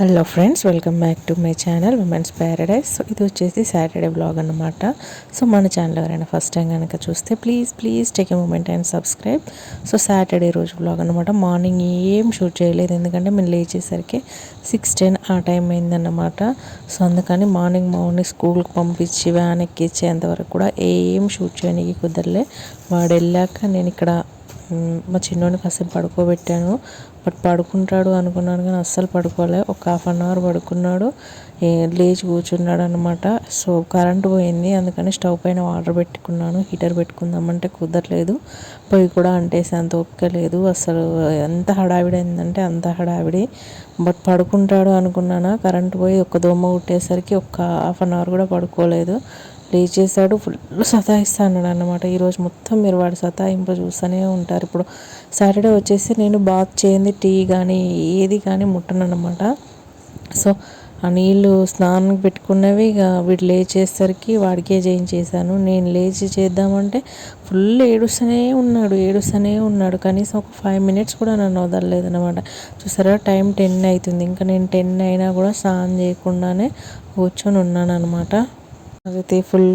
Hello friends welcome back to my channel women's paradise so ఇది వచ్చేసి Saturday blog అనమాట so మన channel ఎవరైనా ఫస్ట్ టైం కనుక చూస్తే please please take a moment and subscribe so Saturday రోజు blog అనమాట మార్నింగ్ ఏం షూట్ చేయలేదు. ఎందుకంటే మేము లేచేసరికి సిక్స్ టెన్ ఆ టైం అయిందన్నమాట. సో అందుకని మార్నింగ్ మార్నింగ్ స్కూల్కి పంపించి వ్యాన్ ఎక్కించేంతవరకు కూడా ఏం షూట్ చేయడానికి కుదరలే. వాడు వెళ్ళాక నేను ఇక్కడ మా చిన్నోడిని కాసేపు పడుకోబెట్టాను. బట్ పడుకుంటాడు అనుకున్నాను కానీ అస్సలు పడుకోలే. ఒక హాఫ్ అన్ అవర్ పడుకున్నాడు. లేచి కూర్చున్నాడు అనమాట సో కరెంట్ పోయింది. అందుకని స్టవ్ పైన వాటర్ పెట్టుకున్నాను. హీటర్ పెట్టుకుందామంటే కుదరలేదు. పొయ్యి కూడా అంటేసి అంత ఓపిక లేదు. అసలు ఎంత హడావిడి అయిందంటే అంత హడావిడి. బట్ పడుకుంటాడు అనుకున్నాను. కరెంట్ పోయి ఒక దోమ కుట్టేసరికి ఒక హాఫ్ అన్ అవర్ కూడా పడుకోలేదు. లేచేసాడు ఫుల్ సతాయిస్తాడు అనమాట ఈరోజు మొత్తం మీరు వాడు సతాయింపు చూస్తూనే ఉంటారు. ఇప్పుడు సాటర్డే వచ్చేసి నేను బాత్ చేయండి టీ కానీ ఏది కానీ ముట్టను అనమాట సో ఆ నీళ్ళు స్నానం పెట్టుకున్నవి ఇక వీడు లేచేసరికి వాడికే చేయించేసాను నేను లేచి చేద్దామంటే ఫుల్ ఏడుస్తూనే ఉన్నాడు ఏడుస్తూనే ఉన్నాడు. కనీసం ఒక ఫైవ్ మినిట్స్ కూడా నన్ను వదలలేదు అనమాట చూసారా టైం టెన్ అవుతుంది. ఇంకా నేను టెన్ అయినా కూడా స్నానం చేయకుండానే కూర్చొని ఉన్నాను అనమాట అయితే ఫుల్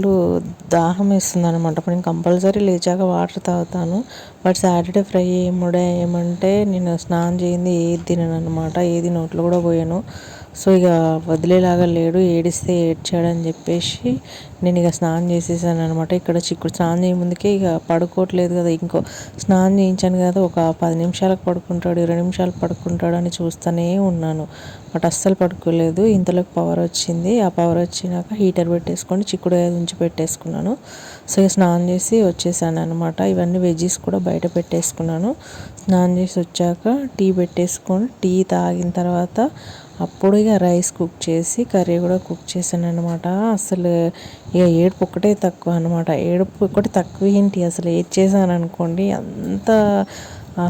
దాహం వేస్తుంది అనమాట నేను కంపల్సరీ లేచాక వాటర్ తాగుతాను. బట్ సాటర్డే ఫ్రై ఏముడే ఏమంటే నేను స్నానం చేయింది ఏది తినను అనమాట ఏది నోట్లో కూడా పోయాను. సో ఇక వదిలేలాగా లేడు ఏడిస్తే ఏడ్చాడని చెప్పేసి నేను ఇక స్నానం చేసేసాను అనమాట ఇక్కడ చిక్కుడు స్నానం చేయ ముందుకే ఇక పడుకోవట్లేదు కదా. ఇంకో స్నానం చేయించాను కదా ఒక పది నిమిషాలకు పడుకుంటాడు ఇరవై నిమిషాలు పడుకుంటాడు అని చూస్తూనే ఉన్నాను. అక్కడ అస్సలు పడుకోలేదు. ఇంతలోకి పవర్ వచ్చింది. ఆ పవర్ వచ్చినాక హీటర్ పెట్టేసుకొని చిక్కుడు ఉంచి పెట్టేసుకున్నాను. సో స్నానం చేసి వచ్చేసాను అనమాట ఇవన్నీ వెజ్జీస్ కూడా బయట పెట్టేసుకున్నాను. స్నానం చేసి వచ్చాక టీ పెట్టేసుకొని టీ తాగిన తర్వాత అప్పుడు ఇక రైస్ కుక్ చేసి కర్రీ కూడా కుక్ చేశాను అనమాట అసలు ఇక ఏడుపు ఒకటే తక్కువ అనమాట ఏడుపు ఒకటి తక్కువ ఏంటి? అసలు ఏది చేశాను అనుకోండి అంత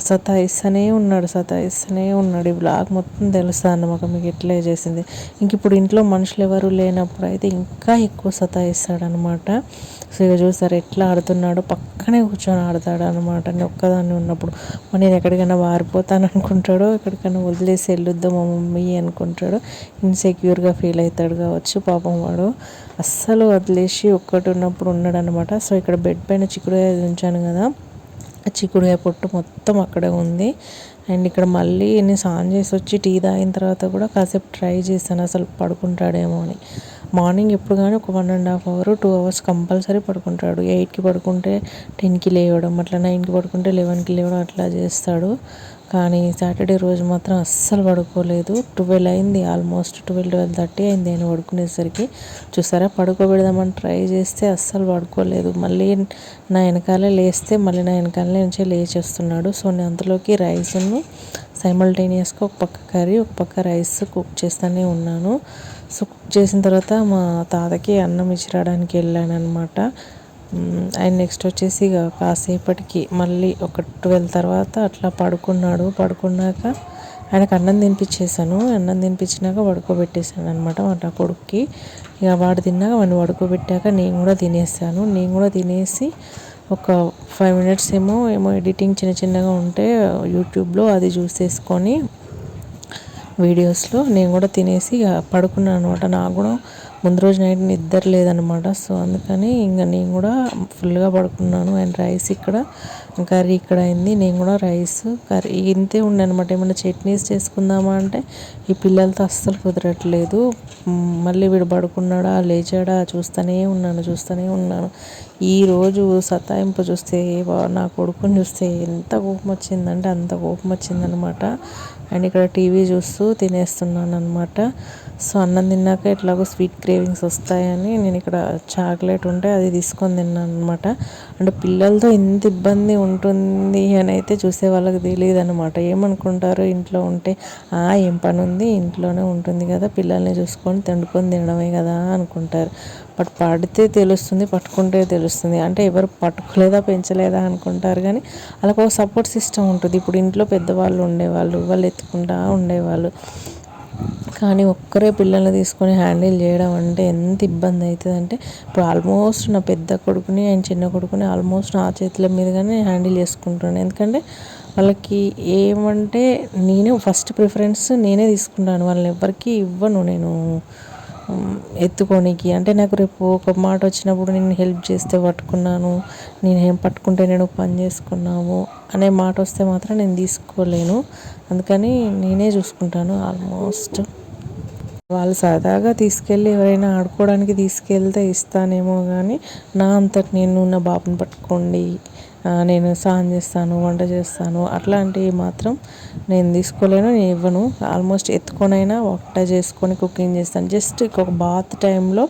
సతాయిస్తూనే ఉన్నాడు సతాయిస్తూనే ఉన్నాడు. ఈ బ్లాగ్ మొత్తం తెలుస్తా అన్నమాట మీకు ఎట్లా చేసింది. ఇంక ఇప్పుడు ఇంట్లో మనుషులు ఎవరు లేనప్పుడు అయితే ఇంకా ఎక్కువ సతాయిస్తాడు అనమాట సో ఇక చూస్తారు ఎట్లా ఆడుతున్నాడో పక్కనే కూర్చొని ఆడతాడు అనమాట నేను ఒక్కదాన్ని ఉన్నప్పుడు. నేను ఎక్కడికైనా వారిపోతాను అనుకుంటాడో ఎక్కడికైనా వదిలేసి వెళ్ళొద్దాం మా మమ్మీ అనుకుంటాడు ఇన్సెక్యూర్గా ఫీల్ అవుతాడు కావచ్చు పాపం వాడు. అస్సలు వదిలేసి ఒక్కటి ఉన్నప్పుడు ఉన్నాడు అనమాట సో ఇక్కడ బెడ్ పైన చిక్కుడు ఉంచాను కదా. చిక్కుడుకాయ పొట్టు మొత్తం అక్కడే ఉంది. అండ్ ఇక్కడ మళ్ళీ నేను స్నానం చేసి వచ్చి టీ తాగిన తర్వాత కూడా కాసేపు ట్రై చేశాను. అసలు పడుకుంటాడేమో అని. మార్నింగ్ ఎప్పుడు కానీ ఒక one and half hour two hours compulsory పడుకుంటాడు. ఎయిట్కి పడుకుంటే టెన్కి లేవడం అట్లా నైన్కి పడుకుంటే లెవెన్కి లేవడం అట్లా చేస్తాడు. కానీ సాటర్డే రోజు మాత్రం అస్సలు పడుకోలేదు. ట్వెల్వ్ అయింది ఆల్మోస్ట్ ట్వెల్వ్ ట్వెల్వ్ థర్టీ అయింది నేను పడుకునేసరికి. చూసారా? పడుకోబెడదామని ట్రై చేస్తే అస్సలు పడుకోలేదు. మళ్ళీ నా వెనకాలే లేస్తే మళ్ళీ నా వెనకాలనే నుంచి లేచేస్తున్నాడు. సో నేను అంతలోకి రైస్ను సైమల్టేనియస్గా ఒక పక్క కర్రీ ఒక పక్క రైస్ కుక్ చేస్తూనే ఉన్నాను. సో కుక్ చేసిన తర్వాత మా తాతకి అన్నం ఇచ్చిరాడానికి వెళ్ళాను అనమాట అండ్ నెక్స్ట్ వచ్చేసి ఇక కాసేపటికి మళ్ళీ ఒక ట్వెల్వ్ తర్వాత అట్లా పడుకున్నాడు. పడుకున్నాక ఆయనకు అన్నం తినిపించేసాను అన్నం తినిపించినాక పడుకోబెట్టేసాను అనమాట మా కొడుక్కి. ఇక వాడు తిన్నాక వాడిని పడుకోబెట్టాక నేను కూడా తినేసాను నేను కూడా తినేసి ఒక ఫైవ్ మినిట్స్ ఏమో ఏమో ఎడిటింగ్ చిన్న చిన్నగా ఉంటే యూట్యూబ్లో అది చూసేసుకొని వీడియోస్లో నేను కూడా తినేసి పడుకున్నాను అనమాట. నాకు కూడా ముందు రోజు నైట్ నిద్ర లేదనమాట. సో అందుకని ఇంకా నేను కూడా ఫుల్గా పడుకున్నాను. అండ్ రైస్ ఇక్కడ కర్రీ ఇక్కడ అయింది. నేను కూడా రైస్ కర్రీ ఇంతే ఉండే అనమాట. ఏమైనా చట్నీస్ చేసుకుందామా అంటే ఈ పిల్లలతో అస్సలు కుదరట్లేదు. మళ్ళీ వీడు పడుకున్నాడా లేచాడా చూస్తూనే ఉన్నాను చూస్తూనే ఉన్నాను. ఈరోజు సతాయింపు చూస్తే నా కొడుకుని చూస్తే ఎంత కోపం వచ్చిందంటే అంత కోపం వచ్చిందనమాట. అండ్ ఇక్కడ టీవీ చూస్తూ తినేస్తున్నాను అనమాట సో అన్నం తిన్నాక ఎట్లాగో స్వీట్ క్రేవింగ్స్ వస్తాయని నేను ఇక్కడ చాక్లెట్ ఉంటే అది తీసుకొని తిన్నాను అనమాట అంటే పిల్లలతో ఎంత ఇబ్బంది ఉంటుంది అని అయితే చూసే వాళ్ళకి తెలియదు అనమాట ఏమనుకుంటారు ఇంట్లో ఉంటే ఆ ఏం పని ఉంది ఇంట్లోనే ఉంటుంది కదా పిల్లల్ని చూసుకొని తిండుకొని తినడమే కదా అనుకుంటారు. బట్ పడితే తెలుస్తుంది పట్టుకుంటే తెలుస్తుంది. అంటే ఎవరు పట్టుకోలేదా పెంచలేదా అనుకుంటారు కానీ వాళ్ళకి ఒక సపోర్ట్ సిస్టమ్ ఉంటుంది. ఇప్పుడు ఇంట్లో పెద్దవాళ్ళు ఉండేవాళ్ళు వాళ్ళు ఎత్తుకుంటా ఉండేవాళ్ళు. కానీ ఒక్కరే పిల్లల్ని తీసుకొని హ్యాండిల్ చేయడం అంటే ఎంత ఇబ్బంది అవుతుంది అంటే ఇప్పుడు ఆల్మోస్ట్ నా పెద్ద కొడుకుని అండ్ చిన్న కొడుకుని ఆల్మోస్ట్ నా చేతుల మీదుగానే హ్యాండిల్ చేసుకుంటాను ఎందుకంటే వాళ్ళకి ఏమంటే నేనే ఫస్ట్ ప్రిఫరెన్స్ నేనే తీసుకుంటాను. వాళ్ళని ఎవరికి ఇవ్వను నేను. ఎత్తుకోనికి. అంటే నాకు రేపు ఒక మాట వచ్చినప్పుడు నేను హెల్ప్ చేస్తే పట్టుకున్నాను నేను ఏం పట్టుకుంటే నేను పని చేసుకున్నాము అనే మాట వస్తే మాత్రం నేను తీసుకోలేను. అందుకని నేనే చూసుకుంటాను ఆల్మోస్ట్. వాళ్ళు సరదాగా తీసుకెళ్ళి ఎవరైనా ఆడుకోవడానికి తీసుకెళ్తే ఇస్తానేమో కానీ నా అంతటి నేను నా బాబుని పట్టుకోండి నేను స్నానం చేస్తాను వంట చేస్తాను అట్లాంటివి మాత్రం నేను తీసుకోలేను నేను ఇవ్వను. ఆల్మోస్ట్ ఎత్తుకొనైనా వంట చేసుకొని కుకింగ్ చేస్తాను. జస్ట్ ఒక బాత్ టైంలో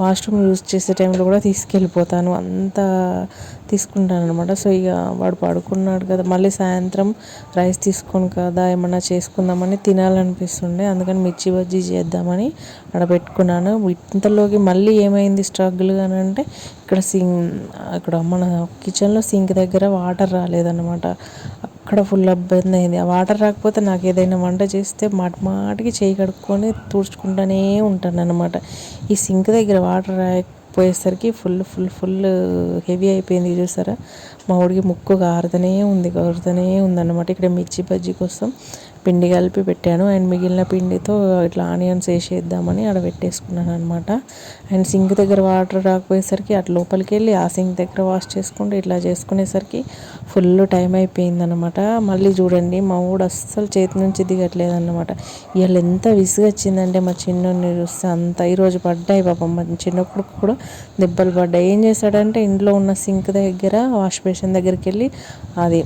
వాష్రూమ్ యూజ్ చేసే టైంలో కూడా తీసుకెళ్ళిపోతాను. అంత తీసుకుంటాను అనమాట సో ఇక వాడు పడుకున్నాడు కదా మళ్ళీ సాయంత్రం రైస్ తీసుకొని కదా ఏమన్నా చేసుకుందామని తినాలనిపిస్తుండే. అందుకని మిర్చి బజ్జీ చేద్దామని అక్కడ పెట్టుకున్నాను ఇంతలోకి మళ్ళీ ఏమైంది స్ట్రగుల్ అని అంటే ఇక్కడ సింక్ అక్కడ మన కిచెన్లో సింక్ దగ్గర వాటర్ రాలేదన్నమాట. అక్కడ ఫుల్ ఇబ్బంది అయింది ఆ వాటర్ రాకపోతే నాకు ఏదైనా వంట చేస్తే మాట మాటికి చేయి కడుక్కొని తుడుచుకుంటూనే ఉంటాను అనమాట ఈ సింక్ దగ్గర వాటర్ రాకపోయేసరికి ఫుల్ ఫుల్ ఫుల్ హెవీ అయిపోయింది చూసారా? మా ఊడికి ముక్కు కారుతూనే ఉంది కారుతూనే ఉందన్నమాట. ఇక్కడ మిర్చి బజ్జీ కోసం పిండి కలిపి పెట్టాను. అండ్ మిగిలిన పిండితో ఇట్లా ఆనియన్స్ వేసేద్దామని ఆడ పెట్టేసుకున్నాను అనమాట అండ్ సింక్ దగ్గర వాటర్ రాకపోయేసరికి అటు లోపలికి వెళ్ళి ఆ సింక్ దగ్గర వాష్ చేసుకుంటే ఇట్లా చేసుకునేసరికి ఫుల్ టైం అయిపోయింది అనమాట మళ్ళీ చూడండి మా ఊడు అస్సలు చేతి నుంచి దిగట్లేదు అనమాట ఇవాళ ఎంత విసుగొచ్చిందంటే మా చిన్నోడిని చూస్తే అంత ఈరోజు పడ్డాయి పాపం. మా చిన్నప్పుడు కూడా దెబ్బలు పడ్డాయి. ఏం చేశాడంటే ఇంట్లో ఉన్న సింక్ దగ్గర వాష్ బేసిన్ దగ్గరికి వెళ్ళి అది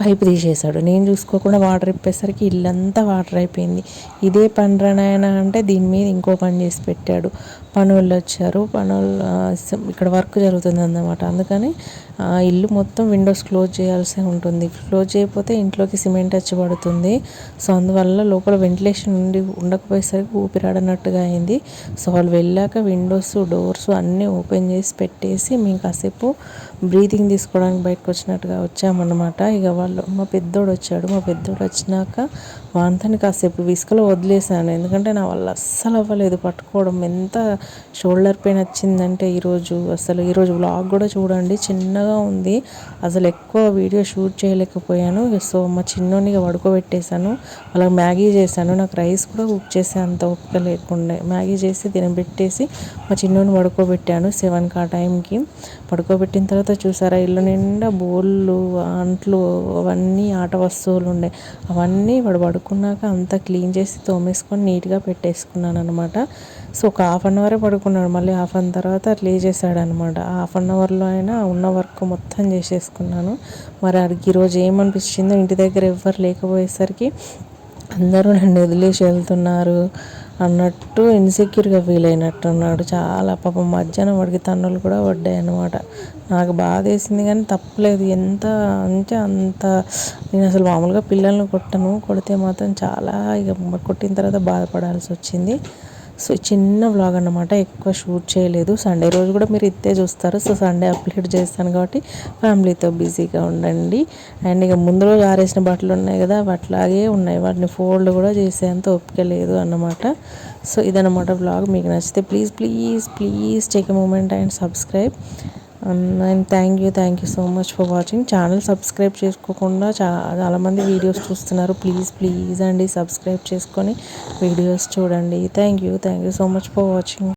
పైపు తీసేశాడు. నేను చూసుకోకుండా వాటర్ ఇప్పేసరికి ఇల్లంతా వాటర్ అయిపోయింది. ఇదే పని రానాయన అంటే దీని మీద ఇంకో పని చేసి పెట్టాడు. పనులు వచ్చారు. పనులు ఇక్కడ వర్క్ జరుగుతుంది అన్నమాట అందుకని ఇల్లు మొత్తం విండోస్ క్లోజ్ చేయాల్సి ఉంటుంది. క్లోజ్ చేయకపోతే ఇంట్లోకి సిమెంట్ వచ్చి పడుతుంది. సో అందువల్ల లోపల వెంటిలేషన్ ఉండి ఉండకపోయేసరికి ఊపిరాడనట్టుగా అయింది. సో వాళ్ళు వెళ్ళాక విండోస్ డోర్స్ అన్నీ ఓపెన్ చేసి పెట్టేసి మేము కాసేపు బ్రీతింగ్ తీసుకోవడానికి బయటకు వచ్చినట్టుగా వచ్చామన్నమాట. ఇక వాళ్ళు మా పెద్దోడు వచ్చాడు. మా పెద్దోడు వచ్చినాక వాంతని కాసేపు విసుకలో వదిలేసాను ఎందుకంటే నా వల్ల అస్సలు అవ్వలేదు పట్టుకోవడం. ఎంత షోల్డర్ పెయిన్ వచ్చిందంటే ఈరోజు అసలు ఈరోజు బ్లాగ్ కూడా చూడండి. చిన్నగా ఉంది. అసలు ఎక్కువ వీడియో షూట్ చేయలేకపోయాను. సో మా చిన్నోనిగా పడుకోబెట్టేశాను. వాళ్ళకి మ్యాగీ చేశాను. నాకు రైస్ కూడా కుక్ చేసే అంత ఓపిక లేకుండే. మ్యాగీ చేసి తినబెట్టేసి మా చిన్నోని పడుకోబెట్టాను సెవెన్కి ఆ టైంకి. పడుకోబెట్టిన తర్వాత చూసారా ఇల్లు నిండా బోళ్ళు అంట్లు అవన్నీ ఆట వస్తువులు ఉండే. అవన్నీ వాడు పడుకున్నాక అంతా క్లీన్ చేసి తోమేసుకొని నీట్గా పెట్టేసుకున్నాను అనమాట సో ఒక హాఫ్ అన్ అవరే పడుకున్నాడు. మళ్ళీ హాఫ్ అన్ తర్వాత అట్లా చేసాడు అనమాట హాఫ్ అన్ అవర్లో అయినా ఉన్న వర్క్ మొత్తం చేసేసుకున్నాను. మరి అడిగి ఈరోజు ఏమనిపించిందో ఇంటి దగ్గర ఎవ్వరు లేకపోయేసరికి అందరూ నన్ను వదిలేసి వెళ్తున్నారు అన్నట్టు ఇన్సెక్యూర్గా ఫీల్ అయినట్టున్నాడు. చాలా పాపం మధ్యాహ్నం వాడికి తన్నులు కూడా పడ్డాయి అనమాట నాకు బాధ వేసింది కానీ తప్పలేదు. ఎంత అంటే అంత నేను అసలు మామూలుగా పిల్లల్ని కొట్టను. కొడితే మాత్రం చాలా ఇక కొట్టిన తర్వాత బాధపడాల్సి వచ్చింది. సో చిన్న వ్లాగ్ అన్నమాట ఎక్కువ షూట్ చేయలేదు. సండే రోజు కూడా మీరు ఇత్తే చూస్తారు. సో సండే అప్లోడ్ చేస్తాను కాబట్టి ఫ్యామిలీతో బిజీగా ఉండండి. అండ్ ఇక ముందు రోజు ఆరేసిన బట్టలు ఉన్నాయి కదా అట్లాగే ఉన్నాయి. వాటిని ఫోల్డ్ కూడా చేసేంత ఓపిక లేదు అన్నమాట. సో ఇదనమాట వ్లాగ్ మీకు నచ్చితే please please please take a moment and subscribe and thank you thank you so much for watching channel subscribe చేసుకోకుండా చాలామంది వీడియోస్ చూస్తున్నారు. ప్లీజ్ ప్లీజ్ అండి సబ్స్క్రైబ్ చేసుకొని వీడియోస్ చూడండి. Thank you thank you so much for watching